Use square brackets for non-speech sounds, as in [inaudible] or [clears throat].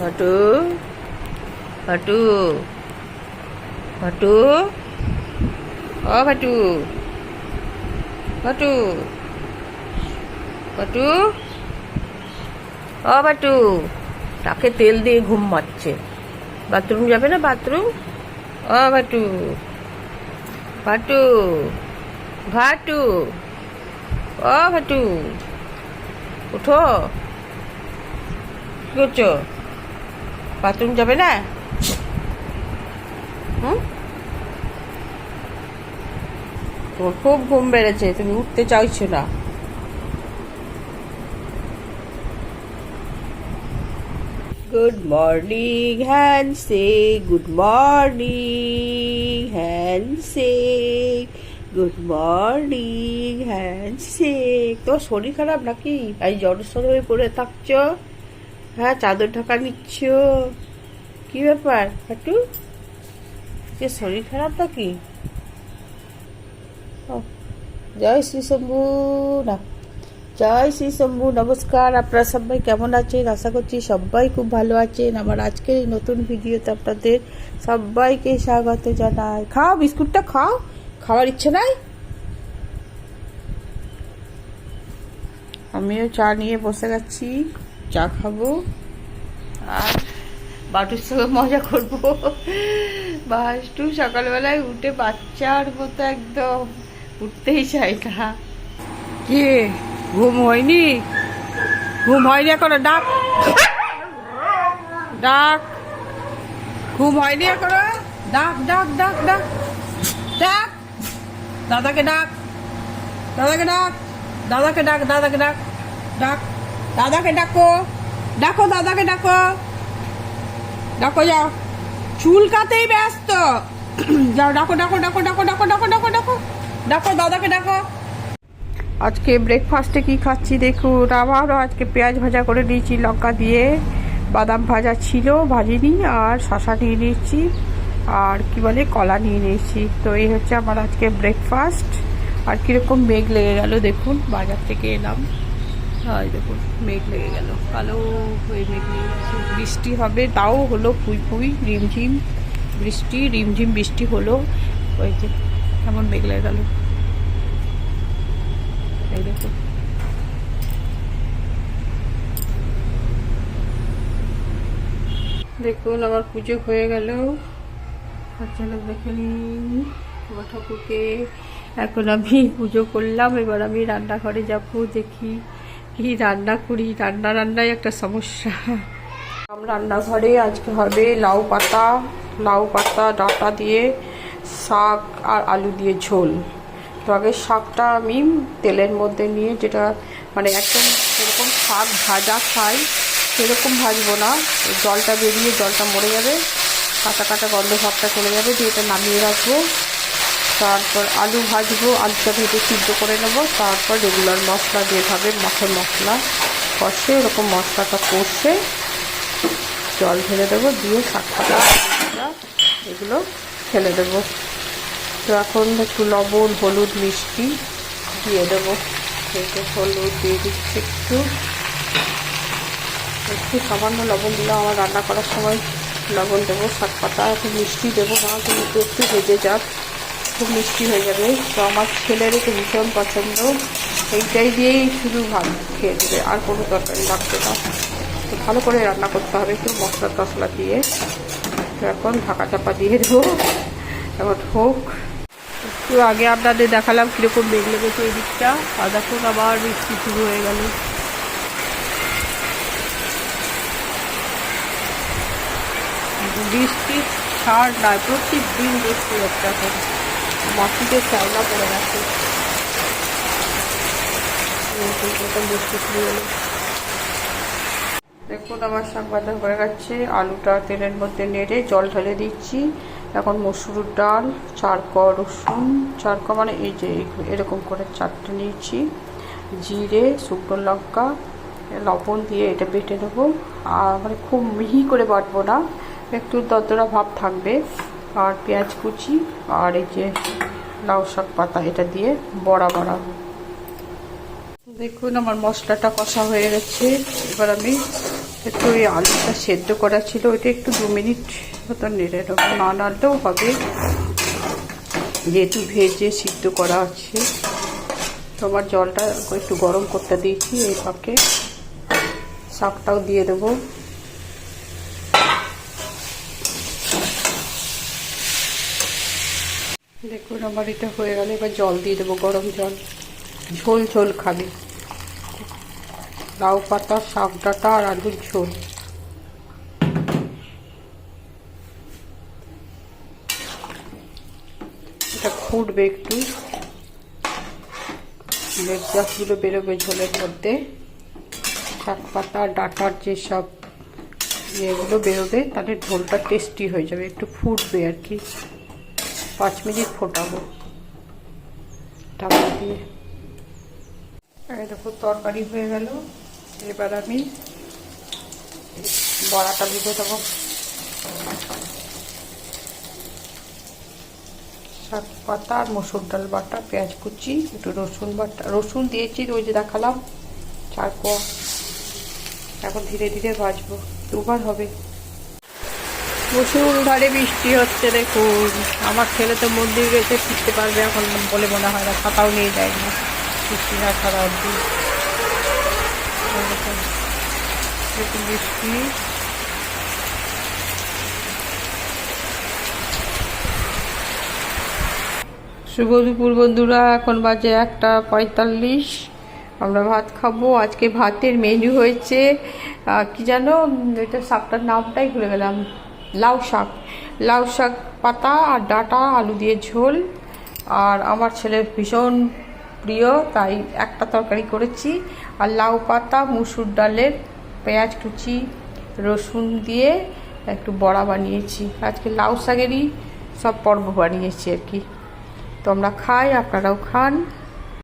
হটু হটু হটু, ও ভাটু ভাটু ভাটু ও ভাটু তাকে তেল দিয়ে ঘুম মারছে। বাথরুম যাবে না বাথরুম? ও ভাটু ভাটু ভাটু ও ভাটু উঠো। কি করছ? বাথরুম যাবে না? হুম? তোমার খুব ঘুম বেড়েছে, তুমি উঠতে চাইছো না। গুড মর্নিং হ্যান্সে গুড মর্নিং হ্যান্সে গুড মর্নিং হ্যান্সে তোমার শরীর খারাপ নাকি? এই জড়সড় হয়ে পড়ে থাকছো? হ্যাঁ চাদর ঢাকা নিচ্ছ? কি ব্যাপার একটু যে শরীর খারাপ নাকি? জয় শ্রী শম্ভু না, জয় শ্রী শম্ভু, নমস্কার। আপনারা সবাই কেমন আছেন? আশা করছি সবাই খুব ভালো আছেন। আমার আজকের এই নতুন ভিডিওতে আপনাদের সবাইকে স্বাগত জানাই। খাও, বিস্কুটটা খাও, খাওয়ার ইচ্ছে নাই? আমিও চা নিয়ে বসে গেছি চা খাব। আর বাটুর সঙ্গে মজা করব। বাসটু সকালবেলায় উঠে বাচ্চার মতো একদম। উঠতেই চাই না। কে? ঘুম হয়নি? ঘুম হয়নি এখনও ডাক। ডাক। ঘুম হয়নি এখনও? ডাক ডাক ডাক ডাক। ডাক। দাদাকে ডাক। দাদাকে ডাক। দাদাকে ডাক দাদাকে ডাক। ডাক। দাদাকে ডাকো। ডাকো, দাদাকে ডাকো। ডাকো, যাও। চুলকাতেই ব্যস্ত। [clears throat] যাও, ডাকো ডাকো ডাকো ডাকো ডাকো ডাকো ডাকো ডাকো। ডাকো, দাদাকে ডাকো। আজকে ব্রেকফাস্টে কি খাচ্ছি দেখুন। আবারও আজকে পেঁয়াজ ভাজা করে নিয়েছি, লঙ্কা দিয়ে। বাদাম ভাজা ছিল, ভাজিনি, আর শশা নিয়ে নিয়েছি। আর কি বলে, কলা নিয়ে নিয়েছি। তো এই হচ্ছে আমার আজকে ব্রেকফাস্ট আর কীরকম মেঘ লেগে গেল দেখুন, বাজার থেকে এলাম। হয় দেখুন, মেঘ লেগে গেল। কালো হয়ে মেঘ লেগে গেছে বৃষ্টি হবে, তাও হলো ফুই ফুই, রিমঝিম বৃষ্টি রিমঝিম বৃষ্টি হলো। ওই যে, কেমন মেঘ লেগে গেল। এই দেখুন। দেখুন, আমার পুজো হয়ে গেল। দেখে আমার ঠাকুরকে। এখন আমি পুজো করলাম, এবার আমি রান্নাঘরে যাব, দেখি কি রান্না করি, রান্না রান্নাই একটা সমস্যা। আম রান্নাঘরে আজকে হবে লাউ পাতা লাউ পাতা, ডাঁটা দিয়ে শাক আর আলু দিয়ে ঝোল। তো আগে শাকটা আমি তেলের মধ্যে নিয়ে যেটা মানে একদম যেরকম শাক ভাজা খাই, সেরকম ভাজবো না। জলটা বেরিয়ে জলটা মরে যাবে, কাঁচা কাঁচা গন্ধ ভাবটা চলে যাবে, দিয়ে এটা নামিয়ে রাখব। তারপর আলু ভাজবো আলুটা ভেজে সিদ্ধ করে নেব, তারপর রেগুলার মশলা যেভাবে মাছের মশলা কষে এরকম মশলাটা কষে জল ঢেলে দেবো, দিয়ে শাক পাতা এগুলো ফেলে দেবো। তো এখন একটু লবণ, হলুদ, মিষ্টি দিয়ে দেবো। একটু হলুদ দিয়ে দিচ্ছি একটু। একটু সামান্য লবণ দিলে আমার রান্না করার সময় লবণ দেবো শাক পাতা একটু মিষ্টি দেবো না, কিন্তু একটু ভেজে যাক। খুব মিষ্টি হয়ে যাবে। তো আমার ছেলের একটু ভীষণ পছন্দ। এইটাই দিয়েই শুধু ভাত খেয়ে দেবে, আর কোনো তরকারি লাগবে না। তো ভালো করে রান্না করতে হবে একটু মশলা টশলা দিয়ে। তো এখন ঢাকা চাপা দিয়ে দেবো। এখন হোক। একটু আগে আপনাদের দেখালাম কীরকম মেঘ লেগেছে এই দিকটা। আর দেখুন আবার বৃষ্টি শুরু হয়ে গেল। বৃষ্টি ছাড় নয় প্রত্যেক দিন বৃষ্টি হচ্ছে এখন। মাটিতে শ্যাওলা পড়ে গেছে। দেখুন, আমার শাক ভাজা হয়ে গেছে। আলুটা তেলের মধ্যে নেড়ে জল ঢেলে দিচ্ছি। এখন মসুর ডাল চারক রসুন চারক মানে এই যে এরকম করে চারটে নিয়েছি। জিরে, শুকনো লঙ্কা, লবণ দিয়ে এটা বেটে নেব। আর মানে খুব মিহি করে বাটবো না। একটু দতরা ভাব থাকবে। আর পেঁয়াজ কুচি আর এই যে লাউ শাক পাতা, এটা দিয়ে বড়া বড়া। দেখুন, আমার মশলাটা কষা হয়ে গেছে। এবার আমি একটু ওই আলুটা সেদ্ধ করা ছিল, ওইটা একটু দু মিনিট মতো নেড়ে নেব। না নাড়লেও হবে। যেহেতু ভেজে সিদ্ধ করা আছে তোমার জলটা একটু গরম করতে দিয়েছি, এই পাকে শাকটাও দিয়ে দেবো। এটা হয়ে গেলে এবার জল দিয়ে দেবো, গরম জল। ঝোল ঝোল খাবে। লাউ পাতা, শাক ডাঁটা আর আলুর ঝোল। এটা ফুটবে একটু। লেবজাসগুলো বেরোবে ঝোলের মধ্যে। শাক পাতা ডাঁটার যেসব ইয়েগুলো বেরোবে, তাহলে ঝোলটা টেস্টি হয়ে যাবে, একটু ফুটবে আর কি। পাঁচ মিনিট ফোটাবো। ঢাকা দিয়ে। দেখো, তরকারি হয়ে গেল। এবার আমি বড়াটা ভিজে দেবো শাক পাতা আর মসুর ডাল বাটা, পেঁয়াজ কুচি, একটু রসুন বাটা। রসুন দিয়েছি যে দেখালাম, চার এখন ধীরে ধীরে ভাজবো। দুবার হবে। প্রচুর ধারে বৃষ্টি হচ্ছে, দেখুন। আমার ছেলে তো মন্দির গেছে, ফিরতে পারবে এখন বলে মনে হয় না ছাতাও নিয়ে যায় না বৃষ্টি না ছাড়া দেখুন বৃষ্টি। শুভ দুপুর বন্ধুরা, এখন বাজে একটা পঁয়তাল্লিশ। আমরা ভাত খাব। আজকে ভাতের মেনু হয়েছে কি জানো? এটা শাকটার নামটাই ভুলে গেলাম। লাউ শাক। লাউ শাক পাতা আর ডাঁটা, আলু দিয়ে ঝোল। আর আমার ছেলের ভীষণ প্রিয়, তাই একটা তরকারি করেছি। আর লাউ পাতা, মুসুর ডালের পেঁয়াজ কুচি, রসুন দিয়ে একটু বড়া বানিয়েছি। আজকে লাউ শাকেরই সব পর্ব বানিয়েছি আর কি। তো আমরা খাই, আপনারাও খান।